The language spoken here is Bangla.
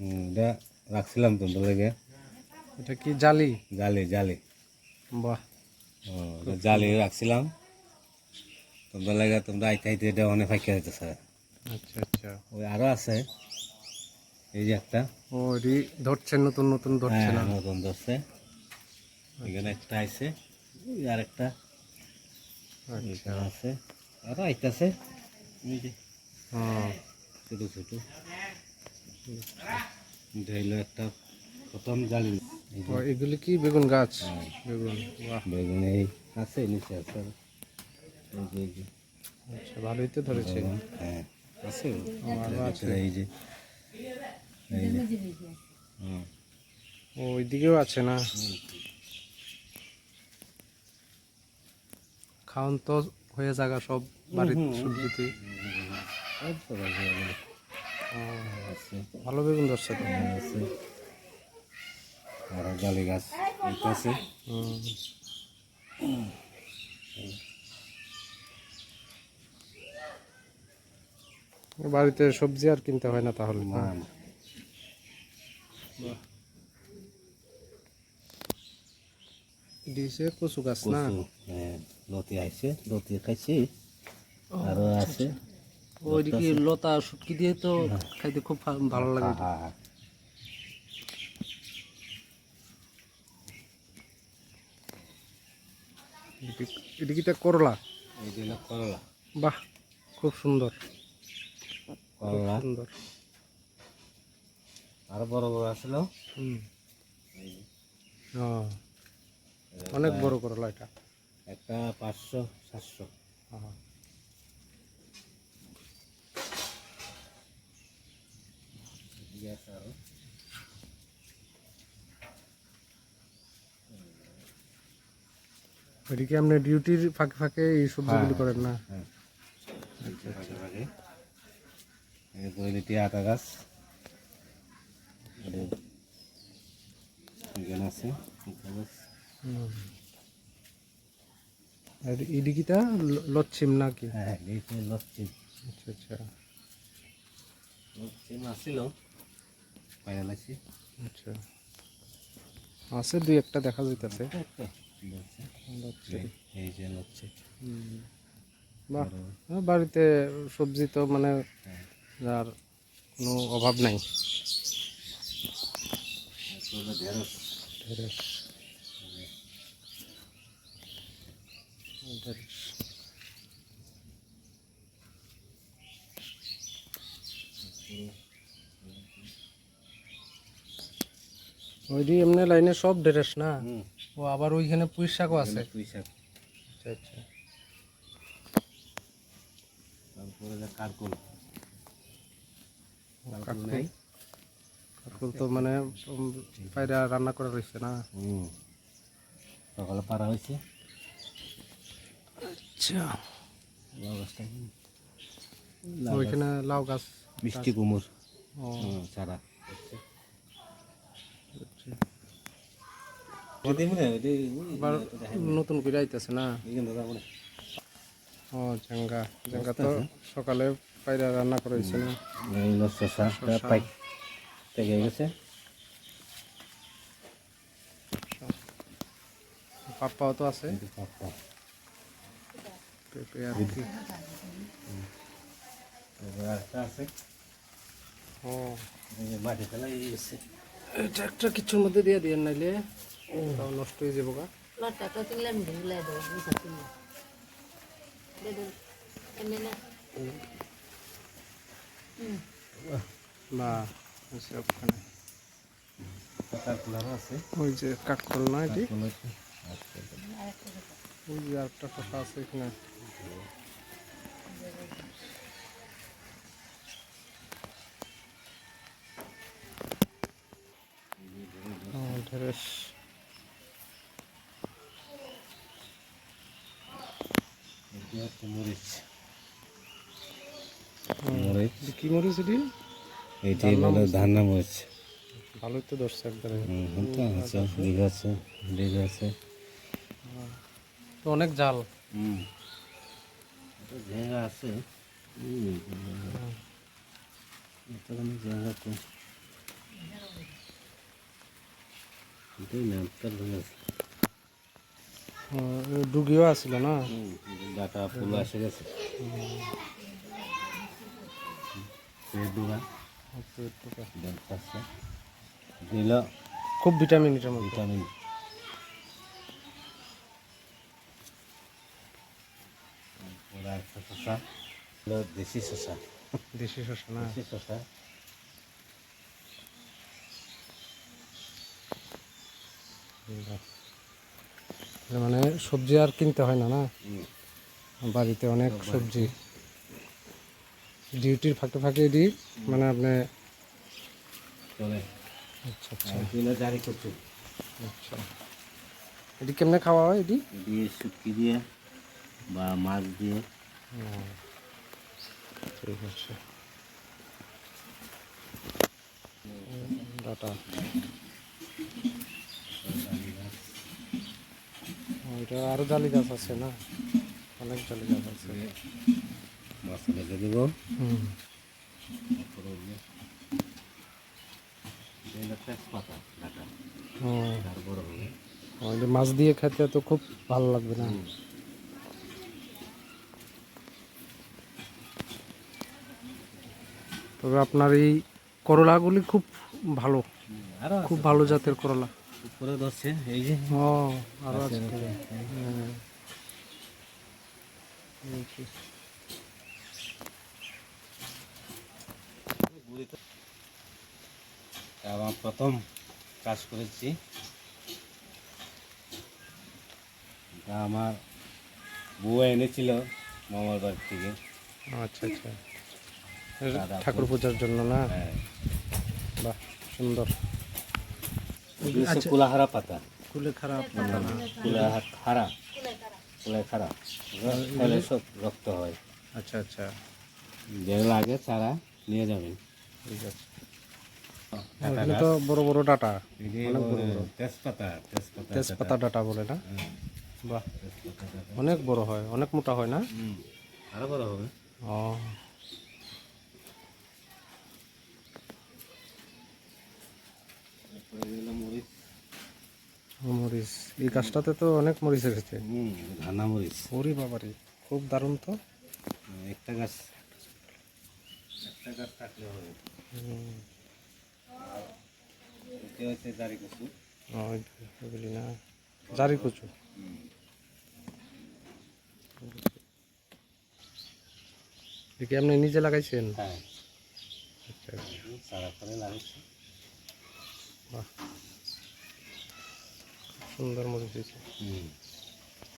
এটা রাখছিলাম তোমরা লেগে এটা কি জালি? জালি জালি। বাহ। ও, এটা রাখছিলাম। তোমরা লেগে তোমরা আইতে আইতে এটা অনেক ফাঁকা হইতেছে। আচ্ছা আচ্ছা। ওই আরও আছে। এই যে একটা। ও এটি ধরছে নতুন নতুন ধরছে হ্যাঁ না? নতুন ধরছে। এখানে একটা আছে আর একটা। আচ্ছা। আছে। আরও আইতাছে। ছোট ছোট। হইল একটা প্রথম জালি। এগুলি কি? বেগুন গাছ? বেগুন বাহ। বেগুন এই আছে নিচে আছে আচ্ছা ভালোই তো ধরেছে। হ্যাঁ আছে। আছে। এই যে এই যে। হুম ও ওইদিকেও আছে না? খাওয়ান তো হয়ে যাগা সব বাড়ির সবজিতে আছে। ভালো বেগুন ধরছে তো। হ্যাঁ, আছে। আর জালি গাছ আছে বাড়িতে সবজি আর কিনতে হয় না তাহলে না দিছে কচু গাছ না? হ্যাঁ লতি আইছে লতি খাইছি। আরও আছে। ওইদিকে লতা শুটকি দিয়ে তো খাইতে খুব ভালো লাগে। হ্যাঁ হ্যাঁ এদিকে- এদিকে করলা? করলা। বাহ খুব সুন্দর। করলা। সুন্দর। আরও বড় বড় আসলো। অনেক বড় করলা এটা। একটা পাঁচশো সাতশো। হ্যাঁ। এদিকে আছে আরও ওইদিকে আপনি ডিউটির ফাঁকে ফাঁকে এই সবজিগুলি করেন না? হ্যাঁ। ভাগে ভাগে আটা গাছ। এখানে আছে। আর এদিকিটা লচ্ছিম নাকি? হ্যাঁ এই যে লচ্ছি আচ্ছা আচ্ছা। লচ্ছি আসছিল পাইয়া লাগছি। আচ্ছা। আছে দুই একটা দেখা যাইতেছে। এই- যে হুম। বাহ হ্যাঁ, বাড়িতে সবজি তো মানে আর কোনো অভাব নাই। ঢেঁড়স। ঢেঁড়স। ঢেঁড়স ওইটি এমনি লাইনে সব ঢেঁড়স না? ও আবার ওইখানে পুঁই শাকও আছে? পুঁই শাক আচ্ছা আচ্ছা। তারপরে যে কারকুল। কারকুল নেই? তো মানে পায়রা রান্না করা রয়েছে না? হুম। সকালে পারা হয়েছে আচ্ছা? ওইখানে লাউ গাছ মিষ্টি কুমড় ও। হুম চারা আচ্ছা। আবার নতুন করে আইতেছে না? ও জাঙ্গা জাঙ্গা তো সকালে পায়রা রান্না করা হয়েছে না? পেকে গেছে পাপ্পাও তো আছে। পেঁপে আর কি। আছে ও মাটি ফেলাই এটা একটা কিছুর মধ্যে দিয়ে দিয়ে নাইলে। তাও নষ্ট হয়ে যাব গা। lên đây বা আছে ওখানে। পাতার আছে। ওই যে কাকল না এটি? কাঠকোল আছে। ওই যে একটা শশা আছে এখানে। ও, মরিচ। কি মরিচ এটি? এটি বলে ধান্না মরিচ। ভালো তো দর্শক হুম আছে আচ্ছা, আচ্ছা। দিঘা আছে তো অনেক জাল। হুম। ঝেঁড়া আছে। এটা তো। এটাই না তার ডুগিও আসছিল না? ডাটা ফুল এসে গেছে। খুব ভিটামিন ভিটামিন। শসা। হলো দেশি শসা। দেশি শসা না? দেশি তার মানে সবজি আর কিনতে হয় না না? বাড়িতে অনেক সবজি। ডিউটির ফাঁকে ফাঁকে এটি মানে আপনি আচ্ছা আচ্ছা। জারি করছ আচ্ছা। এটি কেমনে খাওয়া হয় এটি দিয়ে শুটকি দিয়ে বা মাছ দিয়ে। ঠিক আছে। ডাটা এটা আরও জালি গাছ আছে না? অনেক জালি গাছ আছে। মাছ ভেজে দেব। হুম। মাছ দিয়ে খেতে তো খুব ভালো লাগবে না? তবে আপনার এই করলাগুলি খুব ভালো। আরও খুব ভালো জাতের করলা। উপরে ধরছে এই যে। ও আরও আছে। আমার প্রথম কাজ করেছি। এটা আমার বউ এনেছিল মামার বাড়ি থেকে। আচ্ছা আচ্ছা। দাদা ঠাকুর পূজার জন্য না? হ্যাঁ। বাহ সুন্দর। কুলাহারা পাতা। কুলে খারাপ পাতা। কুলাহারা। সব রক্ত হয়। আচ্ছা আচ্ছা। যেগুলো আগে চারা নিয়ে যাবেন। ঠিক আছে। তো বড় বড় ডাটা। তেজপাতা তেজপাতা ডাটা। বলে না? হ্যাঁ, বাহ। অনেক বড় হয় অনেক মোটা হয় না? আরও বড় হবে। ও। মরিচ। এই গাছটাতে তো অনেক মরিচ এসেছে। ধানা মরিচ। ওরে বাবারে খুব দারুণ তো। একটা গাছ। একটা গাছ থাকলে হবে কচু না জারি কচু আপনি নিজে লাগাইছেন? হ্যাঁ। আচ্ছা। সারা করে লাগাচ্ছি বাহ। সুন্দর মরিচ হয়েছে।